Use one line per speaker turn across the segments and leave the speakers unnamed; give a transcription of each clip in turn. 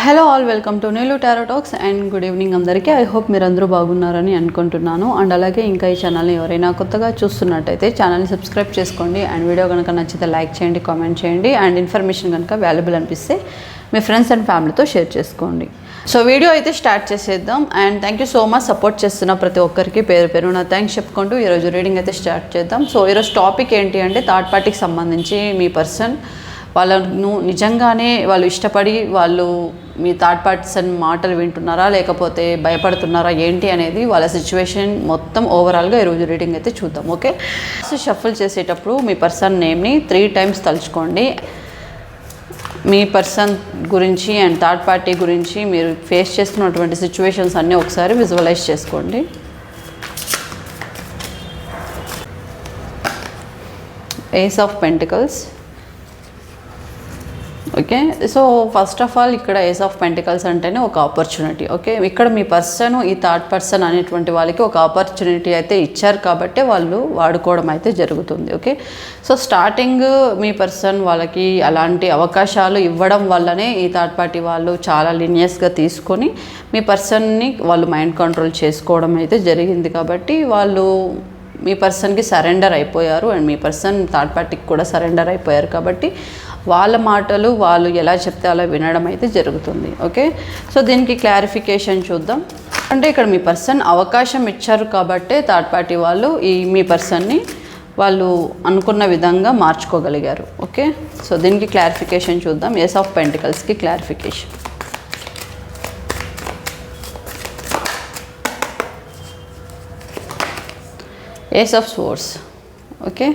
Hello all welcome to Neelu tarot talks and good evening అందరికీ. I hope మీరు అందరూ బాగున్నారని అనుకుంటున్నాను. అండ్ అలాగే ఇంకా ఈ ఛానల్ని ఎవరైనా కొత్తగా చూస్తున్నట్టయితే ఛానల్ని సబ్స్క్రైబ్ చేసుకోండి. అండ్ వీడియో కనుక నచ్చితే లైక్ చేయండి కామెంట్ చేయండి. అండ్ ఇన్ఫర్మేషన్ కనుక వాల్యుబుల్ అనిపిస్తే మీ ఫ్రెండ్స్ అండ్ ఫ్యామిలీతో షేర్ చేసుకోండి. సో వీడియో అయితే స్టార్ట్ చేసేద్దాం. And thank you so much support చేస్తున్న ప్రతి ఒక్కరికి పేరు పేరు నా థ్యాంక్స్ చెప్పుకుంటూ ఈరోజు రీడింగ్ అయితే స్టార్ట్ చేద్దాం. సో ఈరోజు టాపిక్ ఏంటి అంటే థర్డ్ పార్టీకి సంబంధించి మీ పర్సన్ వాళ్ళను నిజంగానే వాళ్ళు ఇష్టపడి వాళ్ళు మీ థర్డ్ పర్సన్ మాటలు వింటున్నారా లేకపోతే భయపడుతున్నారా ఏంటి అనేది వాళ్ళ సిచ్యువేషన్ మొత్తం ఓవరాల్గా ఈరోజు రీడింగ్ అయితే చూద్దాం ఓకే? సో షఫుల్ చేసేటప్పుడు మీ పర్సన్ నేమ్ని త్రీ టైమ్స్ తలుచుకోండి. మీ పర్సన్ గురించి అండ్ థర్డ్ పార్టీ గురించి మీరు ఫేస్ చేస్తున్నటువంటి సిచ్యువేషన్స్ అన్నీ ఒకసారి విజువలైజ్ చేసుకోండి. Ace of pentacles okay? So first of all ఇక్కడ ఏస్ ఆఫ్ పెంటికల్స్ అంటేనే ఒక ఆపర్చునిటీ ఓకే? ఇక్కడ మీ పర్సన్ ఈ థర్డ్ పర్సన్ అనేటువంటి వాళ్ళకి ఒక ఆపర్చునిటీ అయితే ఇచ్చారు కాబట్టి వాళ్ళు వాడుకోవడం అయితే జరుగుతుంది ఓకే? సో స్టార్టింగ్ మీ పర్సన్ వాళ్ళకి అలాంటి అవకాశాలు ఇవ్వడం వల్లనే ఈ థర్డ్ పార్టీ వాళ్ళు చాలా లీనియస్గా తీసుకొని మీ పర్సన్ని వాళ్ళు మైండ్ కంట్రోల్ చేసుకోవడం అయితే జరిగింది కాబట్టి వాళ్ళు మీ పర్సన్కి సరెండర్ అయిపోయారు. అండ్ మీ పర్సన్ థర్డ్ పార్టీకి కూడా సరెండర్ అయిపోయారు కాబట్టి వాళ్ళ మాటలు వాళ్ళు ఎలా చెప్తే అలా వినడం అయితే జరుగుతుంది ఓకే? సో దీనికి క్లారిఫికేషన్ చూద్దాం. అంటే ఇక్కడ మీ పర్సన్ అవకాశం ఇచ్చారు కాబట్టే థర్డ్ పార్టీ వాళ్ళు ఈ మీ పర్సన్ని వాళ్ళు అనుకున్న విధంగా మార్చుకోగలిగారు ఓకే? సో దీనికి క్లారిఫికేషన్ చూద్దాం. Ace of పెంటికల్స్కి clarification. Ace of swords okay?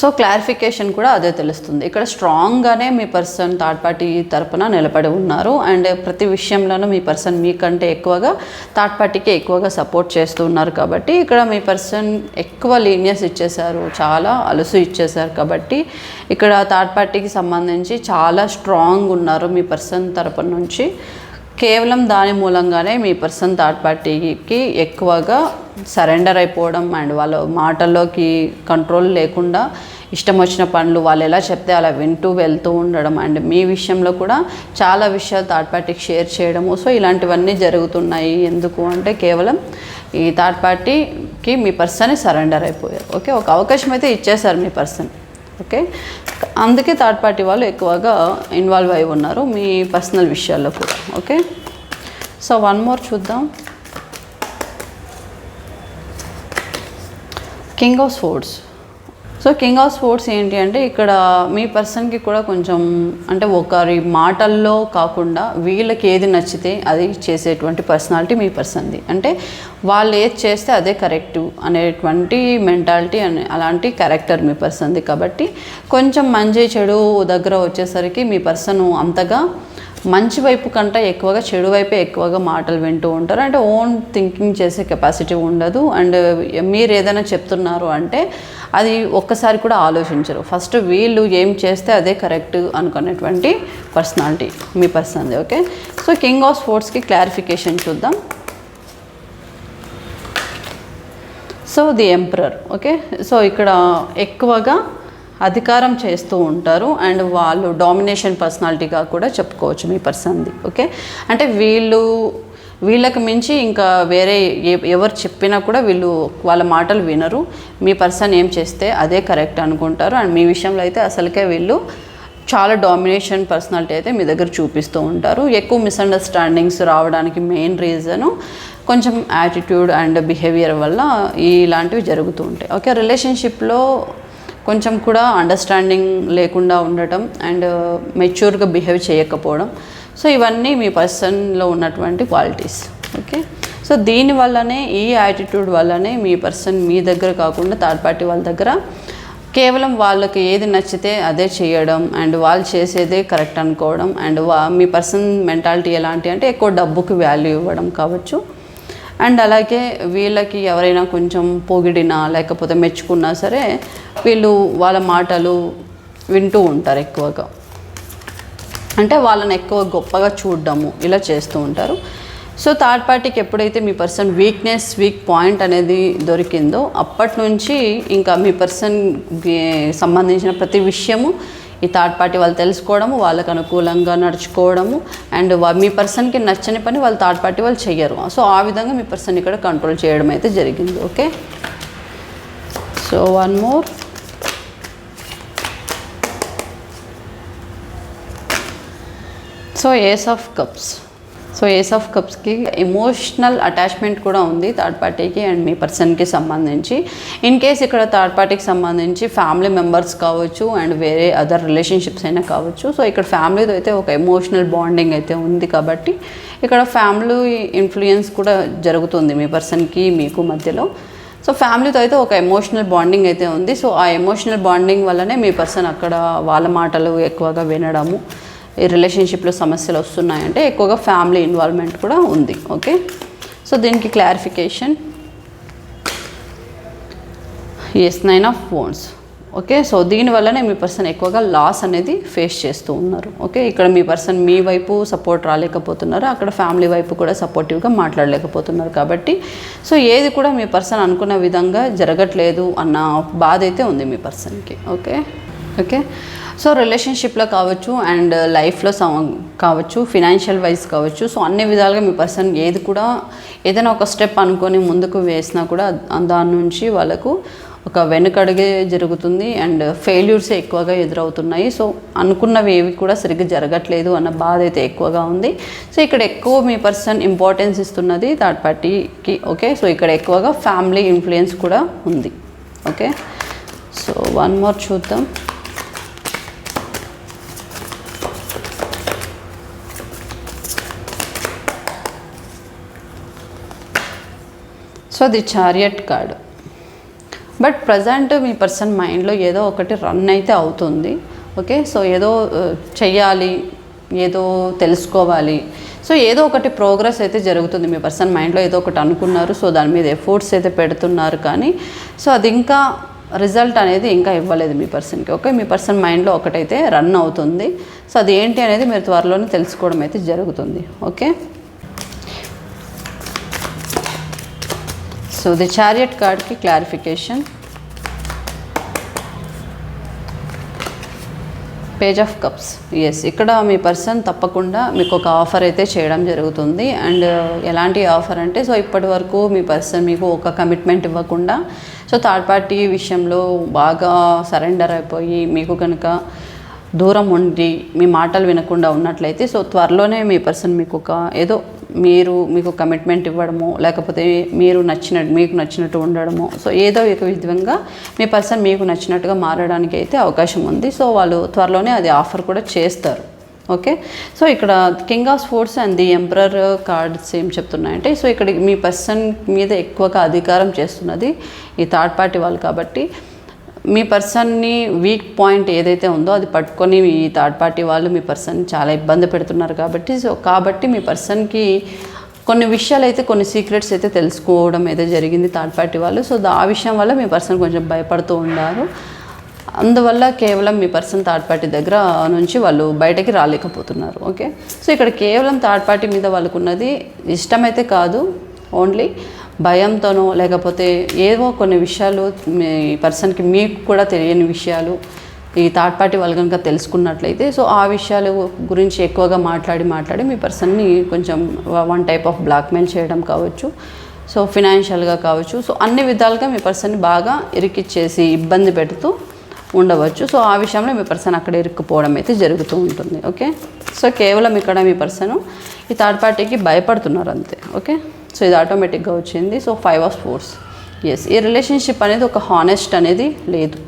So clarification కూడా అదే తెలుస్తుంది. ఇక్కడ స్ట్రాంగ్గానే మీ పర్సన్ థర్డ్ పార్టీ తరపున నిలబడి ఉన్నారు. అండ్ ప్రతి విషయంలోనూ మీ పర్సన్ మీకంటే ఎక్కువగా థర్డ్ పార్టీకి ఎక్కువగా సపోర్ట్ చేస్తూ ఉన్నారు కాబట్టి ఇక్కడ మీ పర్సన్ ఎక్కువ లీనియస్ ఇచ్చేశారు. చాలా అలుసు ఇచ్చేశారు కాబట్టి ఇక్కడ థర్డ్ పార్టీకి సంబంధించి చాలా స్ట్రాంగ్ ఉన్నారు మీ పర్సన్ తరపు నుంచి. కేవలం దాని మూలంగానే మీ పర్సన్ థర్డ్ పార్టీకి ఎక్కువగా సరెండర్ అయిపోవడం అండ్ వాళ్ళ మాటల్లోకి కంట్రోల్ లేకుండా ఇష్టం వచ్చిన పనులు వాళ్ళు ఎలా చెప్తే అలా వింటూ వెళ్తూ ఉండడం అండ్ మీ విషయంలో కూడా చాలా విషయాలు థర్డ్ పార్టీకి షేర్ చేయడము. సో ఇలాంటివన్నీ జరుగుతున్నాయి. ఎందుకు అంటే కేవలం ఈ థర్డ్ పార్టీకి మీ పర్సన్ సరెండర్ అయిపోయారు. ఓకే? ఒక అవకాశం అయితే ఇచ్చేశారు మీ పర్సన్. ఓకే? అందుకే థర్డ్ పార్టీ వాళ్ళు ఎక్కువగా ఇన్వాల్వ్ అయి ఉన్నారు మీ పర్సనల్ విషయాల్లో కూడా ఓకే సో వన్ మోర్ చూద్దాం. King of sports so king of sports ఏంటి అంటే ఇక్కడ మీ పర్సన్కి కూడా కొంచెం అంటే ఒకరి మాటల్లో కాకుండా వీళ్ళకి ఏది నచ్చితే అది చేసేటువంటి పర్సనాలిటీ మీ పర్సన్ది అంటే వాళ్ళు ఏది చేస్తే అదే కరెక్ట్ అనేటువంటి మెంటాలిటీ అనే అలాంటి క్యారెక్టర్ మీ పర్సన్ది కాబట్టి కొంచెం మంచి చెడు దగ్గర వచ్చేసరికి మీ పర్సన్ అంతగా మంచి వైపు కంటే ఎక్కువగా చెడు వైపే ఎక్కువగా మాటలు వింటూ ఉంటారు. అంటే ఓన్ థింకింగ్ చేసే కెపాసిటీ ఉండదు. అండ్ మీరు ఏదైనా చెప్తున్నారు అంటే అది ఒక్కసారి కూడా ఆలోచించరు. ఫస్ట్ వీళ్ళు ఏం చేస్తే అదే కరెక్ట్ అనుకునేటువంటి పర్సనాలిటీ మీ పర్సన్ది ఓకే? సో కింగ్ ఆఫ్ స్పోర్ట్స్కి క్లారిఫికేషన్ చూద్దాం. So the emperor okay? So ఇక్కడ ఎక్కువగా అధికారం చేస్తూ ఉంటారు అండ్ వాళ్ళు డామినేషన్ పర్సనాలిటీగా కూడా చెప్పుకోవచ్చు మీ పర్సన్ది ఓకే? అంటే వీళ్ళు వీళ్ళకి మించి ఇంకా వేరే ఎవరు చెప్పినా కూడా వీళ్ళు వాళ్ళ మాటలు వినరు. మీ పర్సన్ ఏం చేస్తే అదే కరెక్ట్ అనుకుంటారు. అండ్ మీ విషయంలో అయితే అసలుకే వీళ్ళు చాలా డామినేషన్ పర్సనాలిటీ అయితే మీ దగ్గర చూపిస్తూ ఉంటారు. ఎక్కువ మిస్అండర్స్టాండింగ్స్ రావడానికి మెయిన్ రీజను కొంచెం యాటిట్యూడ్ అండ్ బిహేవియర్ వల్ల ఇలాంటివి జరుగుతూ ఉంటాయి. ఓకే రిలేషన్షిప్లో కొంచెం కూడా అండర్స్టాండింగ్ లేకుండా ఉండటం అండ్ మెచ్యూర్గా బిహేవ్ చేయకపోవడం సో ఇవన్నీ మీ పర్సన్లో ఉన్నటువంటి క్వాలిటీస్ ఓకే? సో దీని వల్లనే ఈ యాటిట్యూడ్ వల్లనే మీ పర్సన్ మీ దగ్గర కాకుండా థర్డ్ పార్టీ వాళ్ళ దగ్గర కేవలం వాళ్ళకి ఏది నచ్చితే అదే చేయడం అండ్ వాళ్ళు చేసేదే కరెక్ట్ అనుకోవడం అండ్ వా మీ పర్సన్ మెంటాలిటీ ఎలాంటి అంటే ఎక్కువ డబ్బుకి వాల్యూ ఇవ్వడం కావచ్చు. అండ్ అలాగే వీళ్ళకి ఎవరైనా కొంచెం పొగిడినా లేకపోతే మెచ్చుకున్నా సరే వీళ్ళు వాళ్ళ మాటలు వింటూ ఉంటారు ఎక్కువగా. అంటే వాళ్ళని ఎక్కువ గొప్పగా చూడడము ఇలా చేస్తూ ఉంటారు. సో థర్డ్ పార్టీకి ఎప్పుడైతే మీ పర్సన్ వీక్నెస్ వీక్ పాయింట్ అనేది దొరికిందో అప్పటి నుంచి ఇంకా మీ పర్సన్ సంబంధించిన ప్రతి విషయము ఈ థర్డ్ పార్టీ వాళ్ళు తెలుసుకోవడము వాళ్ళకు అనుకూలంగా నడుచుకోవడము అండ్ మీ పర్సన్కి నచ్చని పని వాళ్ళు థర్డ్ పార్టీ వాళ్ళు చెయ్యరు. సో ఆ విధంగా మీ పర్సన్ ఇక్కడ కంట్రోల్ చేయడం అయితే జరిగింది. Okay? So one more. So ace of cups. So ace of కప్స్కి emotional attachment కూడా ఉంది థర్డ్ పార్టీకి అండ్ మీ పర్సన్కి సంబంధించి. ఇన్ కేస్ ఇక్కడ థర్డ్ పార్టీకి సంబంధించి ఫ్యామిలీ మెంబర్స్ కావచ్చు అండ్ వేరే అదర్ రిలేషన్షిప్స్ అయినా కావచ్చు. సో ఇక్కడ ఫ్యామిలీతో అయితే ఒక ఎమోషనల్ బాండింగ్ అయితే ఉంది కాబట్టి ఇక్కడ ఫ్యామిలీ ఇన్ఫ్లుయెన్స్ కూడా జరుగుతుంది మీ పర్సన్కి మీకు మధ్యలో. సో ఫ్యామిలీతో అయితే ఒక ఎమోషనల్ బాండింగ్ అయితే ఉంది. సో ఆ ఎమోషనల్ బాండింగ్ వల్లనే మీ పర్సన్ అక్కడ వాళ్ళ మాటలు ఎక్కువగా వినడము. రిలేషన్షిప్లో సమస్యలు వస్తున్నాయంటే ఎక్కువగా ఫ్యామిలీ ఇన్వాల్వ్మెంట్ కూడా ఉంది ఓకే సో దీనికి clarification ace nine of phones okay so దీనివల్లనే మీ పర్సన్ ఎక్కువగా లాస్ అనేది ఫేస్ చేస్తూ ఉన్నారు ఓకే ఇక్కడ మీ పర్సన్ మీ వైపు సపోర్ట్ రాలేకపోతున్నారు అక్కడ ఫ్యామిలీ వైపు కూడా సపోర్టివ్గా మాట్లాడలేకపోతున్నారు కాబట్టి. సో ఏది కూడా మీ పర్సన్ అనుకున్న విధంగా జరగట్లేదు అన్న బాధ అయితే ఉంది మీ పర్సన్కి ఓకే ఓకే సో రిలేషన్షిప్లో కావచ్చు అండ్ లైఫ్లో uh, కావచ్చు ఫినాన్షియల్ వైజ్ కావచ్చు. సో అన్ని విధాలుగా మీ పర్సన్ ఏది కూడా ఏదైనా ఒక స్టెప్ అనుకొని ముందుకు వేసినా కూడా దాని నుంచి వాళ్ళకు ఒక వెనుకడుగే జరుగుతుంది అండ్ ఫెయిల్యూర్స్ uh, ఎక్కువగా ఎదురవుతున్నాయి. సో అనుకున్నవి ఏవి కూడా సరిగ్గా జరగట్లేదు అన్న బాధ అయితే ఎక్కువగా ఉంది. సో ఇక్కడ ఎక్కువ మీ పర్సన్ ఇంపార్టెన్స్ ఇస్తున్నది థర్డ్ పార్టీకి ఓకే సో ఇక్కడ ఎక్కువగా ఫ్యామిలీ ఇన్ఫ్లుయెన్స్ కూడా ఉంది ఓకే సో వన్ మోర్ చూద్దాం. So the chariot card but present me person మైండ్లో ఏదో ఒకటి రన్ అయితే అవుతుంది. ఓకే సో ఏదో uh, చెయ్యాలి ఏదో తెలుసుకోవాలి. సో ఏదో ఒకటి ప్రోగ్రెస్ అయితే జరుగుతుంది. మీ పర్సన్ మైండ్లో ఏదో ఒకటి అనుకున్నారు. సో దాని మీద ఎఫోర్ట్స్ అయితే పెడుతున్నారు కానీ సో అది ఇంకా రిజల్ట్ అనేది ఇంకా ఇవ్వలేదు మీ పర్సన్కి ఓకే మీ పర్సన్ మైండ్లో ఒకటైతే రన్ అవుతుంది. సో అది ఏంటి అనేది మీరు త్వరలోనే తెలుసుకోవడం అయితే జరుగుతుంది. ఓకే సో ది చారియట్ కార్డ్కి clarification page of cups ace ఇక్కడ మీ పర్సన్ తప్పకుండా మీకు ఒక ఆఫర్ అయితే చేయడం జరుగుతుంది. అండ్ uh, ఎలాంటి ఆఫర్ అంటే సో ఇప్పటి వరకు మీ పర్సన్ మీకు ఒక కమిట్మెంట్ ఇవ్వకుండా సో థర్డ్ పార్టీ విషయంలో బాగా సరెండర్ అయిపోయి మీకు కనుక దూరం ఉండి మీ మాటలు వినకుండా ఉన్నట్లయితే సో త్వరలోనే మీ పర్సన్ మీకు ఒక ఏదో మీరు మీకు కమిట్మెంట్ ఇవ్వడము లేకపోతే మీరు నచ్చినట్టు మీకు నచ్చినట్టు ఉండడము సో ఏదో ఒక విధంగా మీ పర్సన్ మీకు నచ్చినట్టుగా మారడానికి అయితే అవకాశం ఉంది. సో వాళ్ళు త్వరలోనే అది ఆఫర్ కూడా చేస్తారు. ఓకే సో ఇక్కడ king of sports and the emperor cards ఏం చెప్తున్నాయంటే సో ఇక్కడ మీ పర్సన్ మీద ఎక్కువగా అధికారం చేస్తున్నది ఈ థర్డ్ పార్టీ వాళ్ళు కాబట్టి. మీ పర్సన్ని వీక్ పాయింట్ ఏదైతే ఉందో అది పట్టుకొని మీ థర్డ్ పార్టీ వాళ్ళు మీ పర్సన్ చాలా ఇబ్బంది పెడుతున్నారు కాబట్టి సో కాబట్టి మీ పర్సన్కి కొన్ని విషయాలు అయితే కొన్ని సీక్రెట్స్ అయితే తెలుసుకోవడం అయితే జరిగింది థర్డ్ పార్టీ వాళ్ళు. సో దా- ఆ విషయం వల్ల మీ పర్సన్ కొంచెం భయపడుతూ ఉన్నారు అందువల్ల కేవలం మీ పర్సన్ థర్డ్ పార్టీ దగ్గర నుంచి వాళ్ళు బయటకి రాలేకపోతున్నారు ఓకే? సో ఇక్కడ కేవలం థర్డ్ పార్టీ మీద వాళ్ళకున్నది ఇష్టమైతే కాదు ఓన్లీ భయంతోనో లేకపోతే ఏవో కొన్ని విషయాలు మీ పర్సన్కి మీకు కూడా తెలియని విషయాలు ఈ థర్డ్ పార్టీ వాళ్ళు కనుక తెలుసుకున్నట్లయితే సో ఆ విషయాలు గురించి ఎక్కువగా మాట్లాడి మాట్లాడి మీ పర్సన్ని కొంచెం వన్ టైప్ ఆఫ్ బ్లాక్మెయిల్ చేయడం కావచ్చు సో ఫినాన్షియల్గా కావచ్చు. సో అన్ని విధాలుగా మీ పర్సన్ని బాగా ఇరికిచ్చేసి ఇబ్బంది పెడుతూ ఉండవచ్చు. సో ఆ విషయంలో మీ పర్సన్ అక్కడ ఇరుక్కుపోవడం అయితే జరుగుతూ ఉంటుంది. ఓకే? సో కేవలం ఇక్కడ మీ పర్సన్ ఈ థర్డ్ పార్టీకి భయపడుతున్నారు అంతే. ఓకే? సో ఇది ఆటోమేటిక్గా వచ్చింది. So five of force ace ఈ రిలేషన్షిప్ అనేది ఒక హానెస్ట్ అనేది లేదు.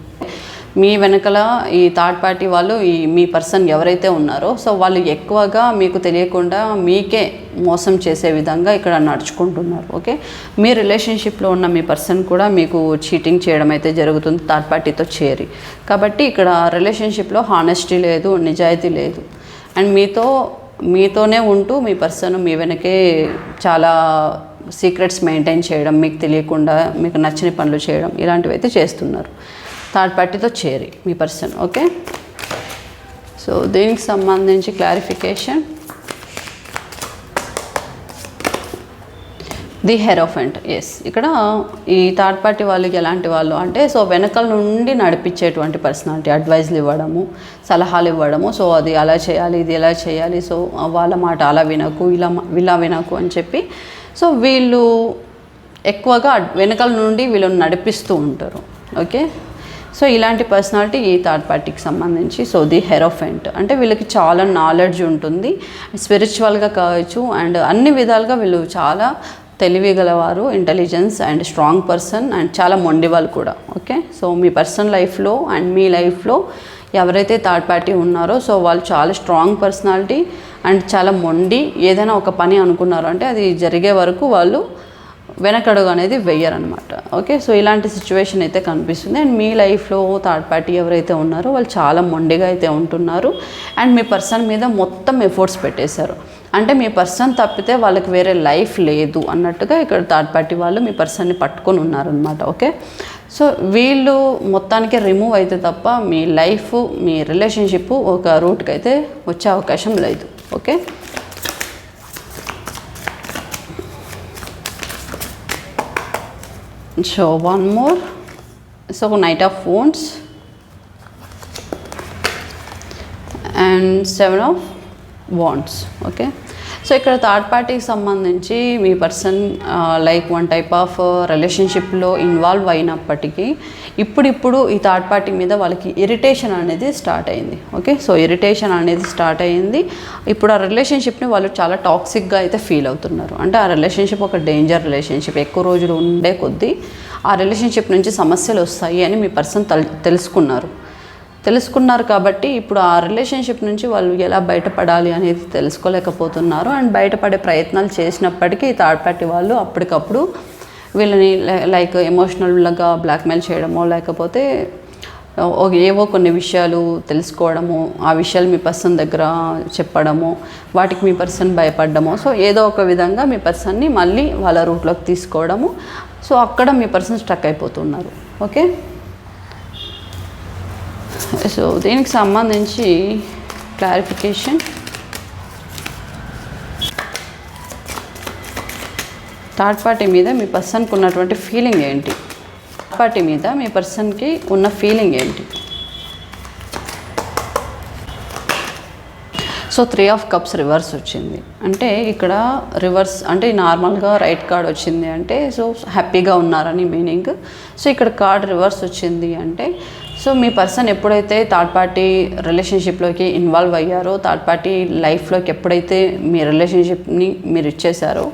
మీ వెనకల ఈ థర్డ్ పార్టీ వాళ్ళు ఈ మీ పర్సన్ ఎవరైతే ఉన్నారో సో వాళ్ళు ఎక్కువగా మీకు తెలియకుండా మీకే మోసం చేసే విధంగా ఇక్కడ నడుచుకుంటున్నారు. ఓకే మీ రిలేషన్షిప్లో ఉన్న మీ పర్సన్ కూడా మీకు చీటింగ్ చేయడం అయితే జరుగుతుంది థర్డ్ పార్టీతో చేరి. కాబట్టి ఇక్కడ రిలేషన్షిప్లో హానెస్టీ లేదు నిజాయితీ లేదు. అండ్ మీతో మీతోనే ఉంటూ మీ పర్సన్ మీ వెనకే చాలా సీక్రెట్స్ మెయింటైన్ చేయడం మీకు తెలియకుండా మీకు నచ్చిన పనులు చేయడం ఇలాంటివి అయితే చేస్తున్నారు. థర్డ్ పార్టీతో చేరి మీ పర్సన్ ఓకే? సో దీనికి సంబంధించి క్లారిఫికేషన్. ది హెరోఫెంట్ ఎస్ ఇక్కడ ఈ థర్డ్ పార్టీ వాళ్ళకి ఎలాంటి వాళ్ళు అంటే సో వెనకాల నుండి నడిపించేటువంటి పర్సనాలిటీ అడ్వైజ్లు ఇవ్వడము సలహాలు ఇవ్వడము. సో అది అలా చేయాలి ఇది ఎలా చేయాలి. సో వాళ్ళ మాట అలా వినకు ఇలా ఇలా వినకు అని చెప్పి. సో వీళ్ళు ఎక్కువగా వెనకాల నుండి వీళ్ళని నడిపిస్తూ ఉంటారు. ఓకే? సో ఇలాంటి పర్సనాలిటీ ఈ థర్డ్ పార్టీకి సంబంధించి. So the hierophant. అంటే వీళ్ళకి చాలా నాలెడ్జ్ ఉంటుంది. స్పిరిచువల్గా కావచ్చు అండ్ అన్ని విధాలుగా వీళ్ళు చాలా తెలివి గలవారు intelligence and strong person and చాలా మొండివాళ్ళు కూడా. ఓకే? సో మీ పర్సనల్ లైఫ్లో అండ్ మీ లైఫ్లో ఎవరైతే థర్డ్ పార్టీ ఉన్నారో సో వాళ్ళు చాలా స్ట్రాంగ్ పర్సనాలిటీ అండ్ చాలా మొండి ఏదైనా ఒక పని అనుకున్నారు అంటే అది జరిగే వరకు వాళ్ళు వెనకడుగు అనేది వెయ్యరనమాట ఓకే సో ఇలాంటి సిచ్యువేషన్ అయితే కనిపిస్తుంది. అండ్ మీ లైఫ్లో థర్డ్ పార్టీ ఎవరైతే ఉన్నారో వాళ్ళు చాలా మొండిగా అయితే ఉంటున్నారు. అండ్ మీ పర్సన్ మీద మొత్తం ఎఫర్ట్స్ పెట్టేశారు. అంటే మీ పర్సన్ తప్పితే వాళ్ళకి వేరే లైఫ్ లేదు అన్నట్టుగా ఇక్కడ థర్డ్ పార్టీ వాళ్ళు మీ పర్సన్ని పట్టుకొని ఉన్నారనమాట ఓకే సో వీళ్ళు మొత్తానికి రిమూవ్ అయితే తప్ప మీ లైఫ్ మీ రిలేషన్షిప్ ఒక రూట్కి అయితే వచ్చే అవకాశం లేదు. Okay so one more so knight of phones and seven of wands okay so ఇక్కడ థర్డ్ పార్టీకి సంబంధించి మీ person like one type of రిలేషన్షిప్లో ఇన్వాల్వ్ అయినప్పటికీ ఇప్పుడిప్పుడు ఈ థర్డ్ పార్టీ మీద వాళ్ళకి ఇరిటేషన్ అనేది స్టార్ట్ అయింది. ఓకే సో ఇరిటేషన్ అనేది స్టార్ట్ అయింది. ఇప్పుడు ఆ రిలేషన్షిప్ని వాళ్ళు చాలా టాక్సిక్గా అయితే ఫీల్ అవుతున్నారు. అంటే ఆ రిలేషన్షిప్ ఒక డేంజర్ రిలేషన్షిప్ ఎక్కువ రోజులు ఉండే కొద్దీ ఆ రిలేషన్షిప్ నుంచి సమస్యలు వస్తాయి అని మీ పర్సన్ తెలుసుకున్నారు. తెలుసుకున్నారు కాబట్టి ఇప్పుడు ఆ రిలేషన్షిప్ నుంచి వాళ్ళు ఎలా బయటపడాలి అనేది తెలుసుకోలేకపోతున్నారు. అండ్ బయటపడే ప్రయత్నాలు చేసినప్పటికీ థర్డ్ పార్టీ వాళ్ళు అప్పటికప్పుడు వీళ్ళని లైక్ ఎమోషనల్గా బ్లాక్మెయిల్ చేయడమో లేకపోతే ఏవో కొన్ని విషయాలు తెలుసుకోవడము ఆ విషయాలు మీ పర్సన్ దగ్గర చెప్పడము వాటికి మీ పర్సన్ భయపడడము సో ఏదో ఒక విధంగా మీ పర్సన్ని మళ్ళీ వాళ్ళ రూట్లోకి తీసుకోవడము. సో అక్కడ మీ పర్సన్ స్టక్ అయిపోతున్నారు. ఓకే? సో దీనికి సంబంధించి క్లారిఫికేషన్ థర్డ్ పార్టీ మీద మీ పర్సన్కి ఉన్నటువంటి ఫీలింగ్ ఏంటి? థర్డ్ పార్టీ మీద మీ పర్సన్కి ఉన్న ఫీలింగ్ ఏంటి? So three of cups reverse వచ్చింది. అంటే ఇక్కడ రివర్స్ అంటే నార్మల్గా రైట్ కార్డ్ వచ్చింది అంటే సో హ్యాపీగా ఉన్నారని మీనింగ్ సో ఇక్కడ కార్డ్ రివర్స్ వచ్చింది అంటే సో మీ పర్సన్ ఎప్పుడైతే థర్డ్ పార్టీ రిలేషన్షిప్లోకి ఇన్వాల్వ్ అయ్యారో థర్డ్ పార్టీ లైఫ్లోకి ఎప్పుడైతే మీ రిలేషన్షిప్ని మీరు ఇచ్చేసారో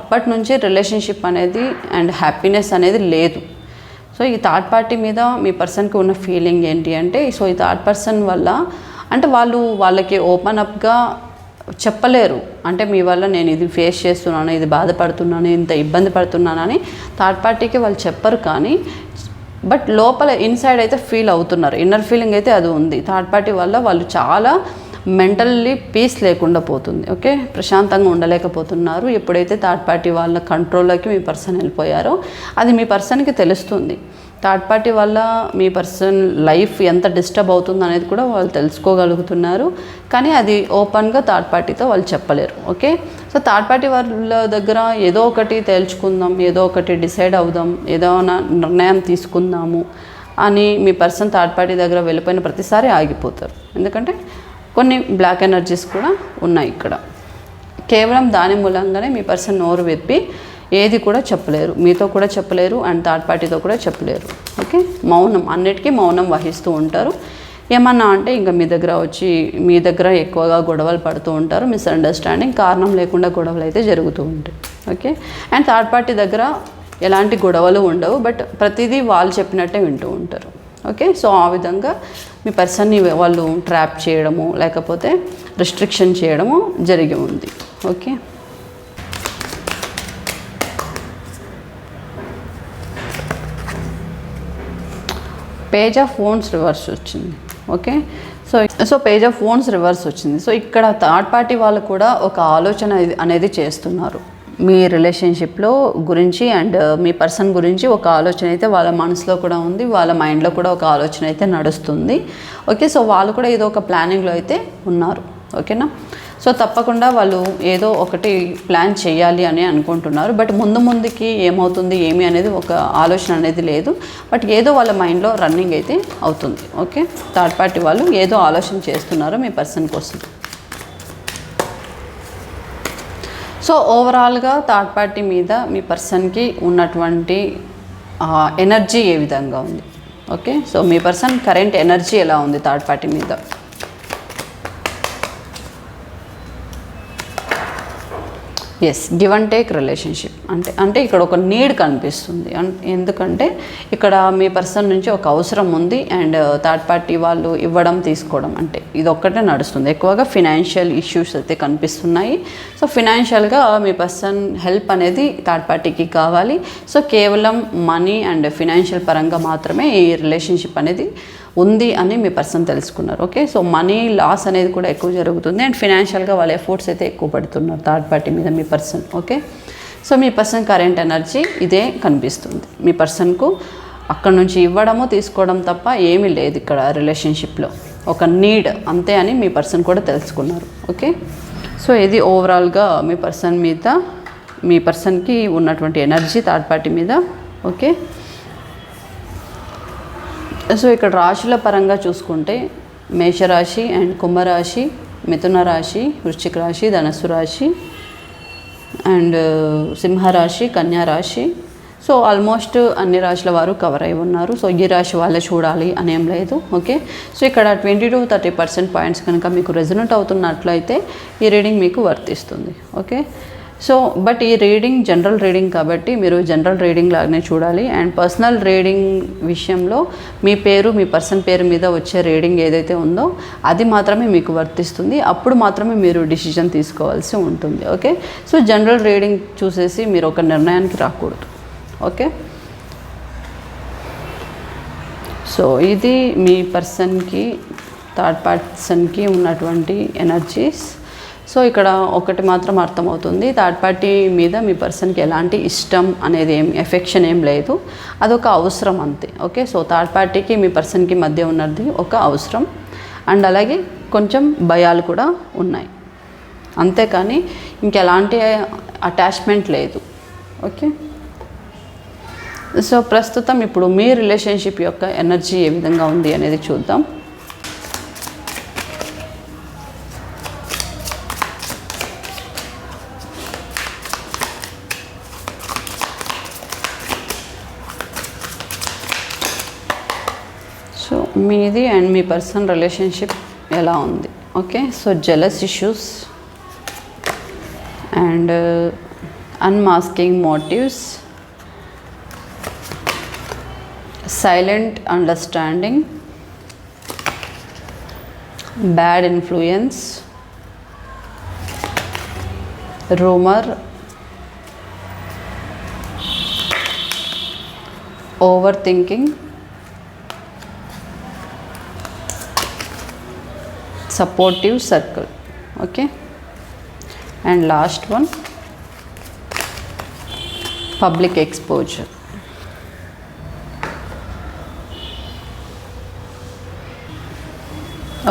అప్పటి నుంచి రిలేషన్షిప్ అనేది అండ్ హ్యాపీనెస్ అనేది లేదు. సో ఈ థర్డ్ పార్టీ మీద మీ పర్సన్కి ఉన్న ఫీలింగ్ ఏంటి అంటే సో ఈ థర్డ్ పర్సన్ వల్ల అంటే వాళ్ళు వాళ్ళకి ఓపెన్ అప్గా చెప్పలేరు. అంటే మీ వల్ల నేను ఇది ఫేస్ చేస్తున్నాను ఇది బాధపడుతున్నాను ఇంత ఇబ్బంది పడుతున్నానని థర్డ్ పార్టీకి వాళ్ళు చెప్పరు కానీ బట్ లోపల ఇన్సైడ్ అయితే ఫీల్ అవుతున్నారు. ఇన్నర్ ఫీలింగ్ అయితే అది ఉంది. థర్డ్ పార్టీ వల్ల వాళ్ళు చాలా మెంటల్లీ పీస్ లేకుండా పోతుంది. ఓకే ప్రశాంతంగా ఉండలేకపోతున్నారు. ఎప్పుడైతే థర్డ్ పార్టీ వాళ్ళ కంట్రోల్లోకి మీ పర్సన్ వెళ్ళిపోయారో అది మీ పర్సన్కి తెలుస్తుంది. థర్డ్ పార్టీ వల్ల మీ పర్సన్ లైఫ్ ఎంత డిస్టర్బ్ అవుతుంది అనేది కూడా వాళ్ళు తెలుసుకోగలుగుతున్నారు. కానీ అది ఓపెన్గా థర్డ్ పార్టీతో వాళ్ళు చెప్పలేరు. ఓకే? సో థర్డ్ పార్టీ వాళ్ళ దగ్గర ఏదో ఒకటి తేల్చుకుందాం ఏదో ఒకటి డిసైడ్ అవుదాం ఏదో నిర్ణయం తీసుకుందాము అని మీ పర్సన్ థర్డ్ పార్టీ దగ్గర వెళ్ళిపోయిన ప్రతిసారి ఆగిపోతారు. ఎందుకంటే కొన్ని బ్లాక్ ఎనర్జీస్ కూడా ఉన్నాయి ఇక్కడ. కేవలం దాని మూలంగానే మీ పర్సన్ నోరు విప్పి ఏది కూడా చెప్పలేరు. మీతో కూడా చెప్పలేరు అండ్ థర్డ్ పార్టీతో కూడా చెప్పలేరు. ఓకే మౌనం అన్నిటికీ మౌనం వహిస్తూ ఉంటారు. ఏమన్నా అంటే ఇంకా మీ దగ్గర వచ్చి మీ దగ్గర ఎక్కువగా గొడవలు పడుతూ ఉంటారు. మిస్అండర్స్టాండింగ్ కారణం లేకుండా గొడవలు అయితే జరుగుతూ ఉంటాయి. ఓకే అండ్ థర్డ్ పార్టీ దగ్గర ఎలాంటి గొడవలు ఉండవు. బట్ ప్రతిదీ వాళ్ళు చెప్పినట్టే వింటూ ఉంటారు. ఓకే సో ఆ విధంగా మీ పర్సన్ని వాళ్ళు ట్రాప్ చేయడము లేకపోతే రిస్ట్రిక్షన్ చేయడము జరిగి ఉంది. Okay page of phones reverse వచ్చింది. Okay so so page of phones reverse వచ్చింది. సో ఇక్కడ థర్డ్ పార్టీ వాళ్ళు కూడా ఒక ఆలోచన అనేది చేస్తున్నారు. మీ రిలేషన్షిప్లో గురించి అండ్ uh, మీ పర్సన్ గురించి ఒక ఆలోచన అయితే వాళ్ళ మనసులో కూడా ఉంది వాళ్ళ మైండ్లో కూడా ఒక ఆలోచన అయితే నడుస్తుంది. ఓకే సో వాళ్ళు కూడా ఏదో ఒక ప్లానింగ్లో అయితే ఉన్నారు. ఓకేనా సో తప్పకుండా వాళ్ళు ఏదో ఒకటి ప్లాన్ చేయాలి అని అనుకుంటున్నారు. బట్ ముందు ముందుకి ఏమవుతుంది ఏమి అనేది ఒక ఆలోచన అనేది లేదు. బట్ ఏదో వాళ్ళ మైండ్లో రన్నింగ్ అయితే అవుతుంది. ఓకే థర్డ్ పార్టీ వాళ్ళు ఏదో ఆలోచన చేస్తున్నారు మీ పర్సన్ కోసం సో ఓవరాల్గా థర్డ్ పార్టీ మీద మీ పర్సన్కి ఉన్నటువంటి ఎనర్జీ ఏ విధంగా ఉంది? ఓకే సో మీ పర్సన్ కరెంట్ ఎనర్జీ ఎలా ఉంది థర్డ్ పార్టీ మీద? Yes give and take relationship అంటే అంటే ఇక్కడ ఒక నీడ్ కనిపిస్తుంది. ఎందుకంటే ఇక్కడ మీ పర్సన్ నుంచి ఒక అవసరం ఉంది అండ్ థర్డ్ పార్టీ వాళ్ళు ఇవ్వడం తీసుకోవడం. అంటే ఇది ఒక్కటే నడుస్తుంది. ఎక్కువగా ఫినాన్షియల్ ఇష్యూస్ అయితే కనిపిస్తున్నాయి. సో ఫినాన్షియల్గా మీ పర్సన్ హెల్ప్ అనేది థర్డ్ పార్టీకి కావాలి. సో కేవలం మనీ అండ్ ఫినాన్షియల్ పరంగా మాత్రమే ఈ రిలేషన్షిప్ అనేది ఉంది అని మీ పర్సన్ తెలుసుకున్నారు. ఓకే? సో మనీ లాస్ అనేది కూడా ఎక్కువ జరుగుతుంది. అండ్ ఫినాన్షియల్గా వాళ్ళ ఎఫర్ట్స్ అయితే ఎక్కువ పడుతున్నారు థర్డ్ పార్టీ మీద మీ పర్సన్. ఓకే? సో మీ పర్సన్ కరెంట్ ఎనర్జీ ఇదే కనిపిస్తుంది. మీ పర్సన్కు అక్కడ నుంచి ఇవ్వడము తీసుకోవడం తప్ప ఏమీ లేదు ఇక్కడ రిలేషన్షిప్లో. ఒక నీడ్ అంతే అని మీ పర్సన్ కూడా తెలుసుకున్నారు. ఓకే? సో ఇది ఓవరాల్గా మీ పర్సన్ మీద మీ పర్సన్కి ఉన్నటువంటి ఎనర్జీ థర్డ్ పార్టీ మీద. ఓకే? సో ఇక్కడ రాశుల పరంగా చూసుకుంటే మేషరాశి అండ్ కుంభరాశి మిథున రాశి వృశ్చిక రాశి ధనస్సు రాశి అండ్ uh, సింహరాశి కన్యా రాశి. సో ఆల్మోస్ట్ అన్ని రాశుల వారు కవర్ అయి ఉన్నారు. సో ఈ రాశి వాళ్ళే చూడాలి అనేం లేదు. ఓకే సో ఇక్కడ twenty to thirty percent points కనుక మీకు రెజనెంట్ అవుతున్నట్లయితే ఈ రీడింగ్ మీకు వర్తిస్తుంది. ఓకే సో బట్ ఈ రీడింగ్ జనరల్ రీడింగ్ కాబట్టి మీరు జనరల్ రీడింగ్ లాగానే చూడాలి. అండ్ పర్సనల్ రీడింగ్ విషయంలో మీ పేరు మీ పర్సన్ పేరు మీద వచ్చే రీడింగ్ ఏదైతే ఉందో అది మాత్రమే మీకు వర్తిస్తుంది. అప్పుడు మాత్రమే మీరు డిసిజన్ తీసుకోవాల్సి ఉంటుంది. ఓకే? సో జనరల్ రీడింగ్ చూసేసి మీరు ఒక నిర్ణయానికి రాకూడదు. ఓకే? సో ఇది మీ పర్సన్కి థర్డ్ పర్సన్కి ఉన్నటువంటి ఎనర్జీస్ సో ఇక్కడ ఒకటి మాత్రం అర్థమవుతుంది. థర్డ్ పార్టీ మీద మీ పర్సన్కి ఎలాంటి ఇష్టం అనేది ఏం ఎఫెక్షన్ ఏం లేదు. అదొక అవసరం అంతే. ఓకే సో థర్డ్ పార్టీకి మీ పర్సన్కి మధ్య ఉన్నది ఒక అవసరం. అండ్ అలాగే కొంచెం భయాలు కూడా ఉన్నాయి. అంతేకాని ఇంకెలాంటి అటాచ్మెంట్ లేదు. ఓకే సో ప్రస్తుతం ఇప్పుడు మీ రిలేషన్షిప్ యొక్క ఎనర్జీ ఏ విధంగా ఉంది అనేది చూద్దాం. ఈ పర్సన్ రిలేషన్షిప్ ఎలా ఉంది? Okay so jealous issues and unmasking motives silent understanding bad influence rumour over thinking supportive circle. Okay, and last one. Public exposure.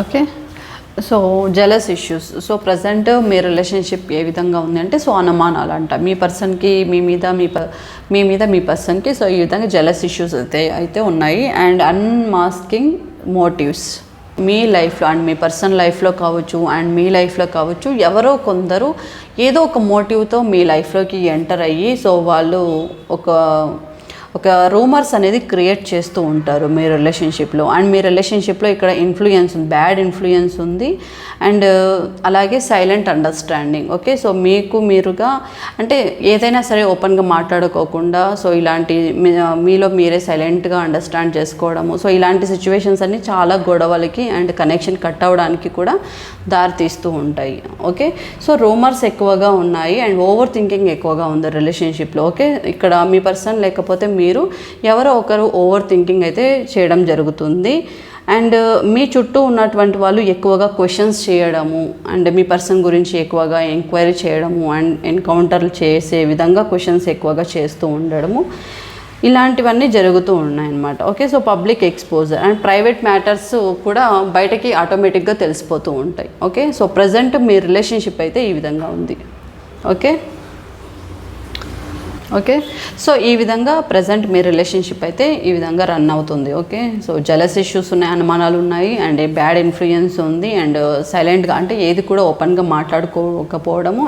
Okay so jealous issues so present me relationship ఏ విధంగా ఉంది అంటే so అనుమానాలు అంట. మీ పర్సన్కి మీ మీద మీ ప మీ మీద మీ పర్సన్కి సో ఈ విధంగా జెలస్ ఇష్యూస్ అయితే అయితే ఉన్నాయి. అండ్ అన్మాస్కింగ్ మోటివ్స్ మీ లైఫ్లో అండ్ మీ పర్సన్ లైఫ్లో కావచ్చు అండ్ మీ లైఫ్లో కావచ్చు ఎవరో కొందరు ఏదో ఒక మోటివ్తో మీ లైఫ్లోకి ఎంటర్ అయ్యి సో వాళ్ళు ఒక ఒక రూమర్స్ అనేది క్రియేట్ చేస్తూ ఉంటారు మీ రిలేషన్షిప్లో. అండ్ మీ రిలేషన్షిప్లో ఇక్కడ ఇన్ఫ్లుయెన్స్ ఉంది బ్యాడ్ ఇన్ఫ్లుయెన్స్ ఉంది. అండ్ uh, అలాగే సైలెంట్ అండర్స్టాండింగ్. ఓకే సో మీకు మీరుగా అంటే ఏదైనా సరే ఓపెన్గా మాట్లాడుకోకుండా సో ఇలాంటి మీ- uh, మీలో మీరే సైలెంట్గా అండర్స్టాండ్ చేసుకోవడము. సో ఇలాంటి సిచ్యువేషన్స్ అన్ని చాలా గొడవలకి అండ్ కనెక్షన్ కట్ అవ్వడానికి కూడా దారి తీస్తూ ఉంటాయి. ఓకే సో రూమర్స్ ఎక్కువగా ఉన్నాయి అండ్ ఓవర్ థింకింగ్ ఎక్కువగా ఉంది రిలేషన్షిప్లో. ఓకే ఇక్కడ మీ పర్సన్ లేకపోతే మీరు ఎవరో ఒకరు ఓవర్ థింకింగ్ అయితే చేయడం జరుగుతుంది. అండ్ uh, మీ చుట్టూ ఉన్నటువంటి వాళ్ళు ఎక్కువగా క్వశ్చన్స్ చేయడము అండ్ మీ పర్సన్ గురించి ఎక్కువగా ఎంక్వైరీ చేయడము అండ్ ఎన్కౌంటర్లు చేసే విధంగా క్వశ్చన్స్ ఎక్కువగా చేస్తూ ఉండడము ఇలాంటివన్నీ జరుగుతూ ఉన్నాయన్నమాట. Okay so public exposure and private matters కూడా బయటకి ఆటోమేటిక్గా తెలిసిపోతూ ఉంటాయి. ఓకే సో ప్రజెంట్ మీ రిలేషన్షిప్ అయితే ఈ విధంగా ఉంది. Okay okay? సో ఈ విధంగా ప్రజెంట్ మీ రిలేషన్షిప్ అయితే ఈ విధంగా రన్ అవుతుంది ఓకే? సో జలస్ ఇష్యూస్ ఉన్నాయి అనుమానాలు ఉన్నాయి అండ్ బ్యాడ్ ఇన్ఫ్లుయెన్స్ ఉంది అండ్ సైలెంట్గా uh, అంటే ఏది కూడా ఓపెన్గా మాట్లాడుకోకపోవడము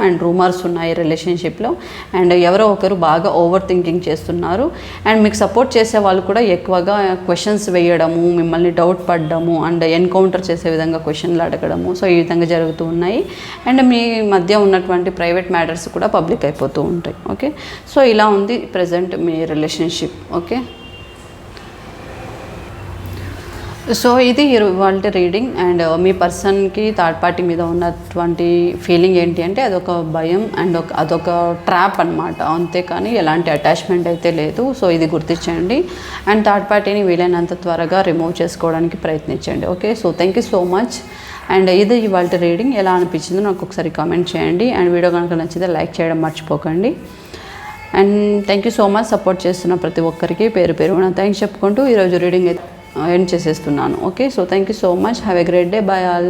అండ్ రూమర్స్ ఉన్నాయి రిలేషన్షిప్లో అండ్ ఎవరో ఒకరు బాగా ఓవర్ థింకింగ్ చేస్తున్నారు అండ్ మీకు సపోర్ట్ చేసే వాళ్ళు కూడా ఎక్కువగా క్వశ్చన్స్ వేయడము మిమ్మల్ని డౌట్ పడ్డము అండ్ ఎన్కౌంటర్ చేసే విధంగా క్వశ్చన్లు అడగడము సో ఈ విధంగా జరుగుతూ ఉన్నాయి అండ్ మీ మధ్య ఉన్నటువంటి ప్రైవేట్ మ్యాటర్స్ కూడా పబ్లిక్ అయిపోతూ ఉంటాయి ఓకే? సో ఇలా ఉంది ప్రజెంట్ మీ రిలేషన్షిప్ ఓకే సో ఇది వాళ్ళ రీడింగ్ అండ్ మీ పర్సన్కి థర్డ్ పార్టీ మీద ఉన్నటువంటి ఫీలింగ్ ఏంటి అంటే అదొక భయం అండ్ ఒక అదొక ట్రాప్ అనమాట అంతేకాని ఎలాంటి అటాచ్మెంట్ అయితే లేదు. సో ఇది గుర్తించండి. అండ్ థర్డ్ పార్టీని వీలైనంత త్వరగా రిమూవ్ చేసుకోవడానికి ప్రయత్నించండి okay so thank you so much and ఇది ఇవాళ రీడింగ్ ఎలా అనిపించిందో నాకు ఒకసారి కామెంట్ చేయండి. అండ్ వీడియో కనుక నచ్చితే లైక్ చేయడం మర్చిపోకండి. And thank you so much support చేస్తున్న ప్రతి ఒక్కరికి పేరు పేరు నా థ్యాంక్స్ చెప్పుకుంటూ ఈరోజు రీడింగ్ ఎండ్ చేసేస్తున్నాను. Okay so thank you so much. Have a great day bye all